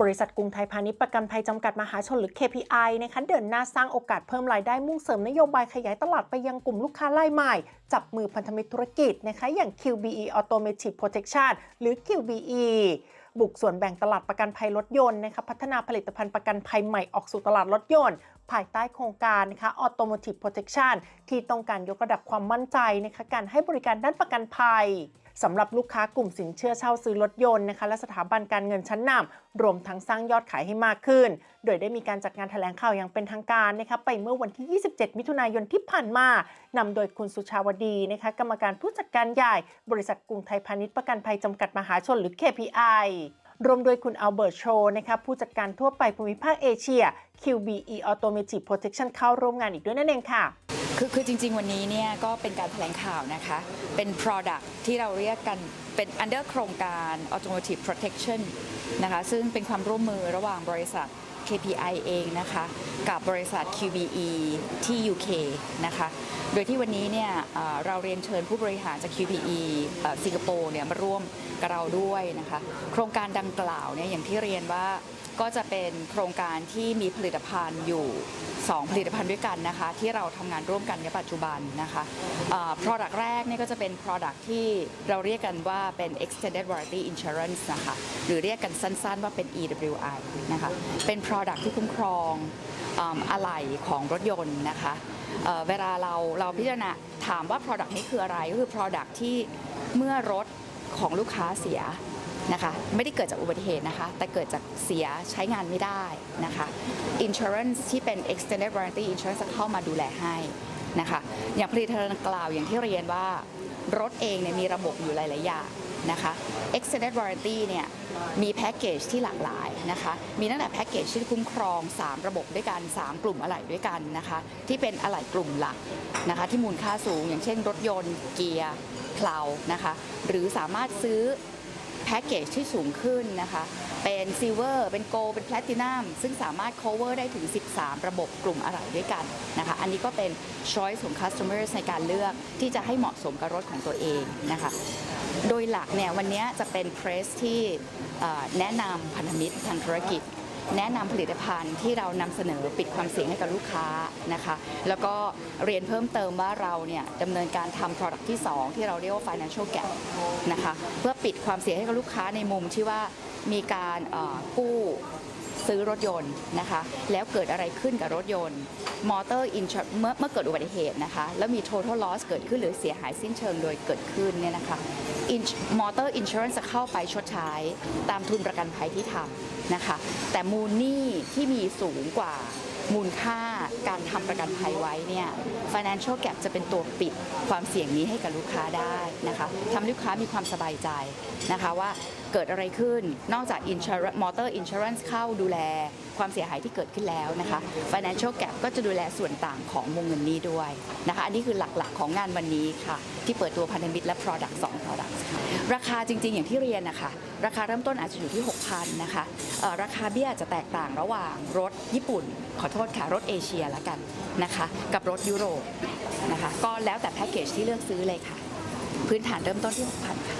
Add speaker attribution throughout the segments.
Speaker 1: บริษัทกรุงไทยพาณิชย์ประกันภัยจำกัดมหาชนหรือ KPI นะคะเดินหน้าสร้างโอกาสเพิ่มรายได้มุ่งเสริมนโยบายขยายตลาดไปยังกลุ่มลูกค้ารายใหม่ จับมือพันธมิตรธุรกิจนะคะอย่าง QBE Automotive Protection หรือ QBE บุกส่วนแบ่งตลาดประกันภัยรถยนต์นะคะพัฒนาผลิตภัณฑ์ประกันภัยใหม่ออกสู่ตลาดรถยนต์ ภายใต้โครงการนะคะ Automotive Protection ที่ต้องการยกระดับความมั่นใจนะคะการให้บริการด้านประกันภัย สำหรับลูกค้ากลุ่มสินเชื่อเช่าซื้อรถยนต์นะคะและสถาบันการเงินชั้นนำรวมทั้งสร้างยอดขายให้มากขึ้น โดยได้มีการจัดงานแถลงข่าวอย่างเป็นทางการนะคะไปเมื่อวันที่ 27 มิถุนายนที่ผ่านมานำโดยคุณสุชาวดีนะคะกรรมการผู้จัดการใหญ่ บริษัทกรุงไทยพาณิชย์ประกันภัยจำกัดมหาชนหรือ KPI รวมโดยคุณอัลเบิร์ตโชนะคะผู้จัดการทั่วไปภูมิภาคเอเชีย QBE Automotive Protection เข้าร่วมงานอีกด้วยนั่นเองค่ะ
Speaker 2: คือคือจริง ๆ วันนี้เนี่ยก็เป็นการแถลงข่าวนะคะ เป็น product ที่เราเรียกกันเป็น under โครงการ automotive protection นะคะซึ่งเป็นความร่วมมือระหว่างบริษัท KPI เองนะคะกับบริษัท QBE ที่ UK นะคะโดยที่วันนี้เนี่ยเราเรียนเชิญผู้บริหารจาก QBE สิงคโปร์เนี่ยมาร่วมกับเราด้วยนะคะโครงการดังกล่าวเนี่ยอย่างที่เรียนว่า ก็จะเป็นโครงการที่มีผลิตภัณฑ์อยู่ 2 ผลิตภัณฑ์ด้วยกันนะคะ ที่เราทำงานร่วมกันในปัจจุบันนะคะเอ่อ product แรกเนี่ยก็จะเป็น product ที่เราเรียกกันว่าเป็น extended warranty insurance นะคะ หรือเรียกกันสั้นๆว่าเป็น EWI นะคะ เป็น product ที่คุ้มครองอะไหล่ของรถยนต์นะคะเเวลาเราเราพิจารณาถามว่า product นี้คืออะไร ก็คือ product ที่เมื่อรถของลูกค้าเสีย นะคะไม่ได้เกิดจากอุบัติเหตุนะคะแต่เกิดจากเสียใช้งานไม่ได้นะคะ insurance ที่เป็น extended warranty insurance จะเข้ามาดูแลให้นะคะอย่างผลิตภัณฑ์ดังกล่าวอย่างที่เรียนว่ารถเองเนี่ยมีระบบอยู่หลาย ๆ อย่างนะคะ extended warranty เนี่ยมีแพ็กเกจที่หลากหลายนะคะ มีตั้งแต่แพ็กเกจที่คุ้มครอง 3 ระบบด้วยกัน 3 กลุ่มอะไหล่ด้วยกันนะคะ ที่เป็นอะไหล่กลุ่มหลักนะคะ ที่มูลค่าสูง อย่างเช่นรถยนต์เกียร์เพลานะคะ หรือสามารถซื้อ แพ็กเกจที่สูงขึ้นนะคะ เป็นซิลเวอร์ เป็นโกลเป็นแพลตินัม ซึ่งสามารถ cover ได้ถึง 13 ระบบกลุ่มอะไรด้วยกันนะคะ อันนี้ก็เป็น choice ของ customers ในการเลือกที่จะให้เหมาะสมกับรถของตัวเองนะคะ โดยหลักเนี่ยวันนี้จะเป็น press ที่แนะนำพันธมิตรทางธุรกิจ แนะนำผลิตภัณฑ์ที่เรานำเสนอปิดความเสี่ยงให้กับลูกค้านะคะ แล้วก็เรียนเพิ่มเติมว่าเราเนี่ยดำเนินการทำ product ที่ 2 ที่เราเรียกว่า financial gap นะคะเพื่อปิดความเสี่ยงให้กับลูกค้าในมุมที่ว่ามีการกู้ซื้อรถยนต์นะคะแล้วเกิดอะไรขึ้นกับรถยนต์มอเตอร์อินเมื่อเมื่อเกิดอุบัติเหตุนะคะ แล้วมี total loss เกิดขึ้นหรือเสียหายสิ้นเชิงโดยเกิดขึ้นเนี่ยนะคะมอเตอร์อินช r ร n c e จะเข้าไปชดใช้ตามทุนประกันภัยที่ทำ นะคะ แต่มูลหนี้ที่มีสูงกว่ามูลค่า การทำประกันภัยไว้เนี่ย financial gap จะเป็นตัวปิดความเสี่ยงนี้ให้กับลูกค้าได้นะคะทำลูกค้ามีความสบายใจนะคะว่าเกิดอะไรขึ้นนอกจาก insurance motor insurance เข้าดูแลความเสียหายที่เกิดขึ้นแล้วนะคะ financial gap ก็จะดูแลส่วนต่างของวงเงินนี้ด้วยนะคะ อันนี้คือหลักๆของงานวันนี้ค่ะ ที่เปิดตัวพันธมิตรและ product 2 product ราคาจริงๆ อย่างที่เรียนนะคะ ราคาเริ่มต้นอาจจะอยู่ที่ 6,000 นะคะราคาเบี้ยอาจจะแตกต่างระหว่างรถญี่ปุ่น ขอโทษค่ะ รถเอเชียละกันนะคะ กับรถยุโรปนะคะ ก็แล้วแต่แพ็กเกจที่เลือกซื้อเลยค่ะ พื้นฐานเริ่มต้นที่6,000ค่ะ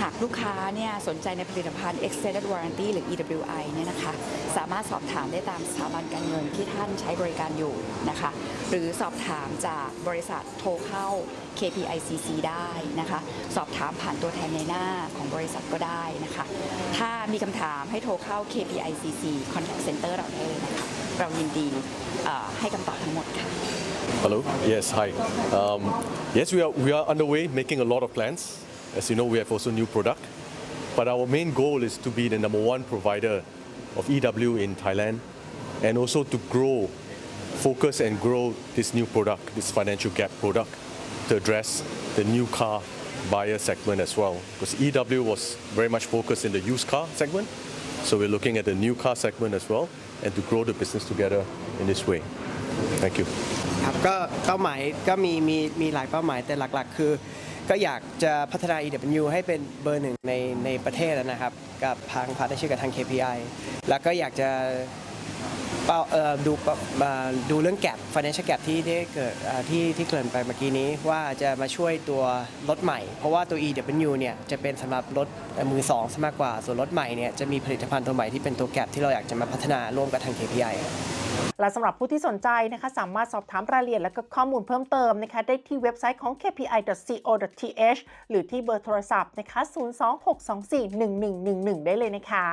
Speaker 2: หากลูกค้าเนี่ยสนใจในผลิตภัณฑ์ Extended Warranty หรือ EWI เนี่ยนะคะ สามารถสอบถามได้ตามสถาบันการเงินที่ท่านใช้บริการอยู่นะคะ หรือสอบถามจากบริษัทโทรเข้า KPICC ได้นะคะ สอบถามผ่านตัวแทนในหน้าของบริษัทก็ได้นะคะ ถ้ามีคำถามให้โทรเข้า KPICC Contact Center เราได้เลยนะคะ เรายินดีเอ่อให้คำตอบทั้งหมดค่ะ
Speaker 3: Hello. Yes. Hi. Um, yes, we are we are underway making a lot of plans. As you know, we have also new product, but our main goal is to be the number one provider of EW in Thailand, and also to grow, focus and grow this new product, this financial gap product, to address the new car buyer segment as well. Because EW was very much focused in the used car segment, so we're looking at the new car segment as well, And to grow the business together in this way. Thank you.
Speaker 4: ครับก็เป้าหมายก็มีมีมีหลายเป้าหมายแต่หลักๆ คือ ก็อยากจะพัฒนา EW ให้เป็นเบอร์หนึ่งในในประเทศนะครับ กับทางพาร์ทเนอร์ชิพกับทาง KPI แล้วก็อยากจะ เป้าเอ่อดูเป้ามาดูเรื่องแก p financial gap ที่ได้เกิดอ่าที่ที่เกริ่นไปเมื่อกี้นี้ว่าจะมาช่วยตัวรถใหม่ เพราะว่าตัว EW เนี่ยจะเป็นสำหรับรถมือสองซะมากกว่า ส่วนรถใหม่เนี่ยจะมีผลิตภัณฑ์ตัวใหม่ที่เป็นตัวแก p ที่เราอยากจะมาพัฒนาร่วมกับทาง KPI
Speaker 1: และสำหรับผู้ที่สนใจนะคะสามารถสอบถามรายละเอียดและก็ข้อมูลเพิ่มเติมนะคะได้ที่เว็บไซต์ของ kpi.co.th หรือที่เบอร์โทรศัพท์นะคะ 026241111 ได้เลยนะคะ